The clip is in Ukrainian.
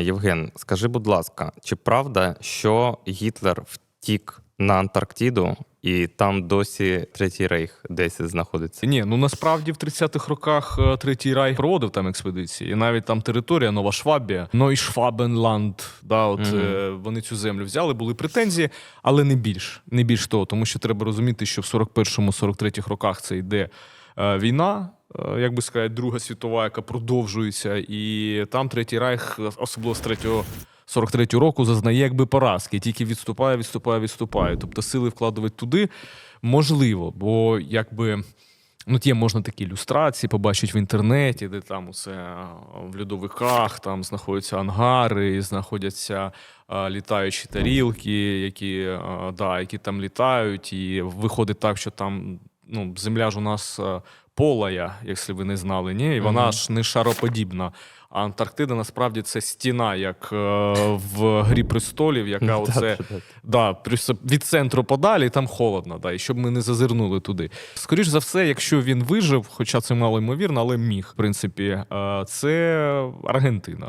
Євген, скажи, будь ласка, чи правда, що Гітлер втік на Антарктиду і там досі Третій Рейх десь знаходиться? Ні, ну насправді в 30-х роках е, Третій Райх проводив там експедиції, і навіть там територія Нова Швабія, Нойшвабенланд, да, от е, вони цю землю взяли, були претензії, але не більш, не більш того, тому що треба розуміти, що в 41-му-43 роках це йде війна. е, Як би сказати, Друга світова, яка продовжується, і там Третій Райх, особливо з 3 43 року, зазнає якби поразки, тільки відступає, відступає, відступає. Тобто сили вкладувати туди можливо, бо якби. Ну, є можна такі ілюстрації побачити в інтернеті, де там усе в льодовиках, там знаходяться ангари, знаходяться а, літаючі тарілки, які, а, да, які там літають, і виходить так, що там ну, земля ж у нас полая, якщо ви не знали, ні? і вона ж не шароподібна. А Антарктида насправді це стіна, як е, в Грі престолів, яка оце Да, від центру подалі, там холодно, да, і щоб ми не зазирнули туди. Скоріш за все, якщо він вижив, хоча це мало ймовірно, але міг, в принципі, е, це Аргентина.